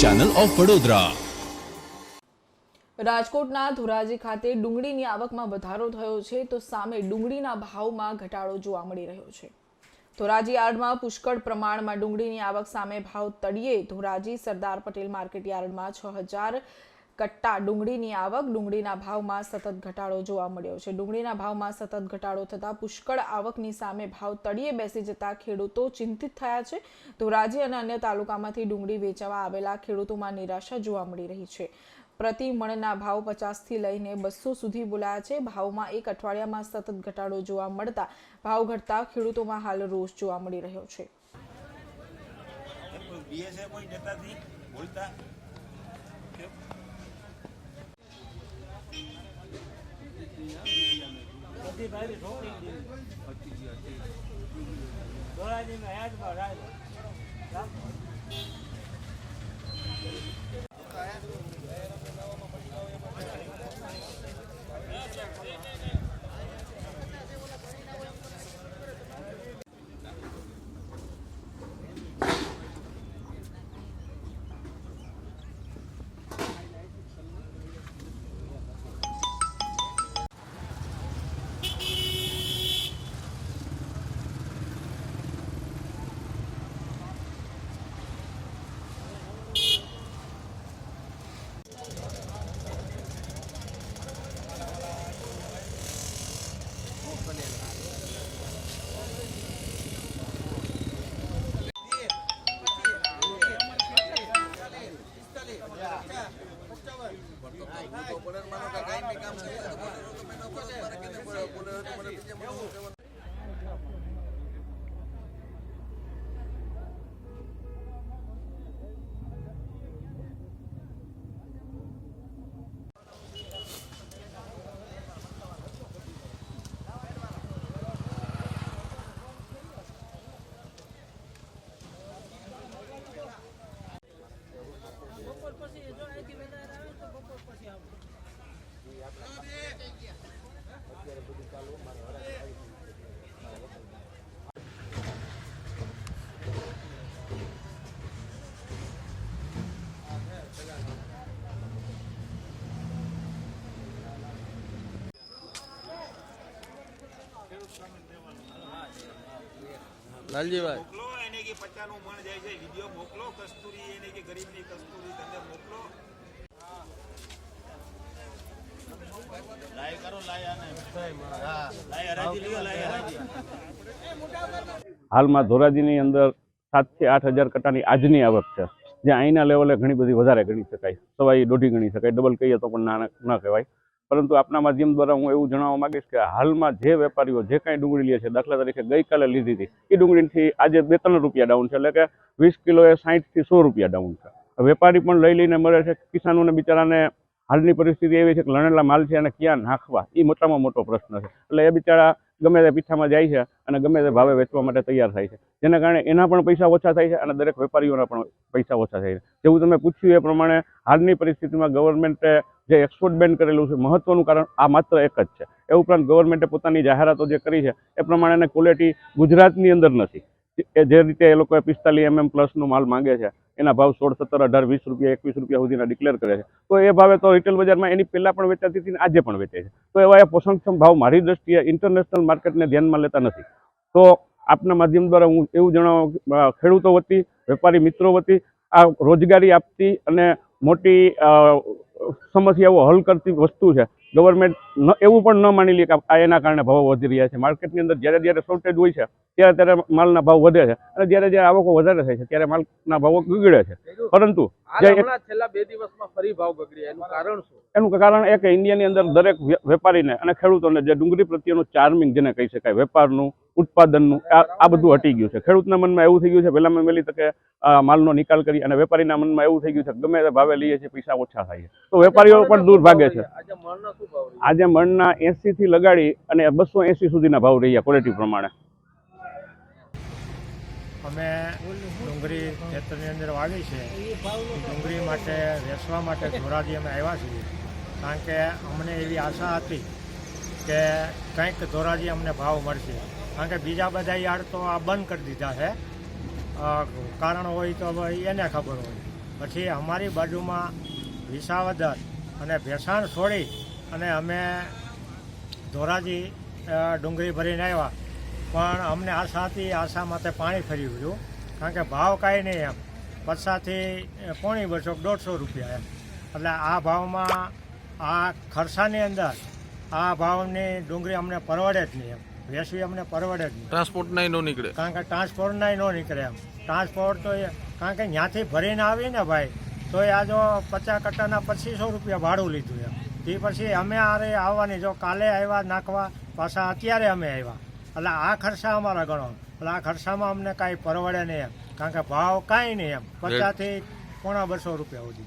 Channel of Vadodara રાજકોટના ધોરાજી ખાતે ડુંગળીની આવકમાં વધારો થયો છે તો સામે ડુંગળીના ભાવમાં ઘટાડો જોવા મળી રહ્યો છે. ધોરાજી યાર્ડમાં પુષ્કળ પ્રમાણમાં ડુંગળીની આવક સામે ભાવ તળિયે ધોરાજી સરદાર પટેલ માર્કેટ યાર્ડમાં છ હજાર કટ્ટા, ડુંગળીની આવક, ડુંગળીના ભાવમાં સતત ઘટાડો જોવા મળ્યો છે. ડુંગળીના ભાવમાં સતત ઘટાડો થતાં પુષ્કળ આવકની સામે ભાવ તળિયે બેસી જતા ખેડૂતો ચિંતિત થયા છે. ધોરાજી અને અન્ય તાલુકામાંથી ડુંગળી વેચવા આવેલા ખેડૂતોમાં નિરાશા જોવા મળી રહી છે. પ્રતિ મણના ભાવ પચાસથી લઈને બસો સુધી બોલાયા છે. ભાવમાં એક અઠવાડિયામાં સતત ઘટાડો જોવા મળતા ભાવ ઘટતા ખેડૂતોમાં હાલ રોષ જોવા મળી રહ્યો છે. બીએસએ કોઈ નેતાથી બોલતા? બધી ભાઈ છોકરી ધોળાજી માં યાદમાં રાજ બપોર પછી જો અહીંથી વધારે આવે તો બપોર પછી આવો લાલજીભાઈ. મોકલો, એને કે પચાસનું મણ જાય છે. વીડિયો મોકલો, કસ્તુરી, એને કે ગરીબની કસ્તુરી તમે મોકલો. હાલમાં ધોરાજીની અંદર સાતથી આઠ હજાર કટાની આજની આવક છે. જે અહીંના લેવલે ઘણી બધી વધારે ગણી શકાય. સવાઈ દોઢી ગણી શકાય ડબલ કહીએ તો પણ ના કહેવાય. પરંતુ આપના માધ્યમ દ્વારા હું એવું જણાવવા માંગીશ કે હાલમાં જે વેપારીઓ જે કાંઈ ડુંગળી લે છે, દાખલા તરીકે ગઈકાલે લીધી હતી એ ડુંગળીથી આજે બે ત્રણ રૂપિયા ડાઉન છે, એટલે કે વીસ કિલોએ સાહીઠથી સો રૂપિયા ડાઉન છે. વેપારી પણ લઈ લઈને મળે છે, કિસાનોને બિચારાને હાલની પરિસ્થિતિ એવી છે કે લણેલા માલ છે અને ક્યાં નાખવા? એ મોટામાં મોટો પ્રશ્ન છે. એટલે એ બિચારા ગમે તે પીઠામાં જાય છે અને ગમે તે ભાવે વેચવા માટે તૈયાર થાય છે. જેના કારણે એના પણ પૈસા ઓછા થાય છે અને દરેક વેપારીઓના પણ પૈસા ઓછા થાય છે. જેવું તમે પૂછ્યું એ પ્રમાણે હાલની પરિસ્થિતિમાં ગવર્મેન્ટે જે એક્સપોર્ટ બેન કરેલું છે, મહત્વનું કારણ આ માત્ર એક જ છે. એ ઉપરાંત ગવર્મેન્ટે પોતાની જાહેરાતો જે કરી છે, એ પ્રમાણેની ક્વોલિટી ગુજરાતની અંદર નથી. જે રીતે એ લોકોએ પિસ્તાલીસ એમએમ પ્લસનો માલ માંગે છે, એના ભાવ સોળ, સત્તર, અઢાર, વીસ રૂપિયા, એકવીસ રૂપિયા સુધીના ડિક્લેર કરે છે. તો એ ભાવે તો રિટેલ બજારમાં એની પહેલાં પણ વેચાતી હતી આજે પણ વેચે છે. તો એવા એ પોષણક્ષમ ભાવ મારી દ્રષ્ટિએ ઇન્ટરનેશનલ માર્કેટને ધ્યાનમાં લેતા નથી. તો આપના માધ્યમ દ્વારા હું એવું જણાવું ખેડૂતો વતી, વેપારી મિત્રો વતી, આ રોજગારી આપતી અને મોટી સમસ્યાઓ હલ કરતી વસ્તુ છે. ગવર્મેન્ટ ન, એવું પણ ન માની લે કે આ એના કારણે ભાવો વધી રહ્યા છે. માર્કેટની અંદર જ્યારે જ્યારે શોર્ટેજ હોય છે, ત્યારે ત્યારે માલના ભાવ વધે છે. અને જ્યારે જ્યારે આવકો વધારે થાય છે, ત્યારે માલના ભાવો ગગડે છે. પરંતુ એનું કારણ શું? એનું કારણ એ કે ઇન્ડિયાની અંદર દરેક વેપારીને અને ખેડૂતોને જે ડુંગળી પ્રત્યેનું ચાર્મિંગ જેને કહી શકાય વેપારનું ઉત્પાદનનું આ બધું હટી ગયું છે. ખેડૂતના મનમાં એવું થઈ ગયું છે પહેલામાં વહેલી તકે માલનો નિકાલ કરી અને વેપારીના મનમાં એવું થઈ ગયું છે કે ગમે તે ભાવે લઈએ છીએ પૈસા ઓછા થાય છે. તો વેપારીઓ પણ દૂર ભાગે છે. આજે મણનો શું ભાવ રહ્યો? આજે મણના એસી થી લગાડી અને બસો એસી સુધીના ભાવ રહ્યા ક્વોલિટી પ્રમાણે. અમે ડુંગળી ખેતરની અંદર વાવી છે. ડુંગળી માટે વેચવા માટે ધોરાજી અમે આવ્યા છીએ. કારણ કે અમને એવી આશા હતી કે કંઈક ધોરાજી અમને ભાવ મળશે. કારણ કે બીજા બધા યાર્ડ તો આ બંધ કરી દીધા છે. કારણ હોય તો એને ખબર હોય. પછી અમારી બાજુમાં વિસાવદર અને ભેસાણ છોડી અને અમે ધોરાજી ડુંગળી ભરીને આવ્યા. પણ અમને આશા હતી આશા માથે પાણી ફરી ગયું કારણ કે ભાવ કાંઈ નહીં એમ. પચાસથી પોણી બસો દોઢસો રૂપિયા એમ. એટલે આ ભાવમાં આ ખર્ચાની અંદર આ ભાવની ડુંગળી અમને પરવડે જ નહીં એમ. વેસવી અમને પરવડે જ નહીં. ટ્રાન્સપોર્ટ નહીં નો નીકળે. કારણ કે ટ્રાન્સપોર્ટ નહીં ન નીકળે એમ. ટ્રાન્સપોર્ટ તો એ કારણ કે ત્યાંથી ભરીને આવી ને ભાઈ તો એ આ જો પચાસ કટ્ટાના પચીસો રૂપિયા ભાડું લીધું એમ. તે પછી અમે આરે આવવાની જો કાલે આવ્યા નાખવા પાછા અત્યારે અમે આવ્યા. એટલે આ ખર્ચા અમારા ગણો એટલે આ ખર્ચામાં અમને કાંઈ પરવડે નહીં એમ. કારણ કે ભાવ કાંઈ નહીં એમ. પચાસથી પોણા બસો રૂપિયા સુધી.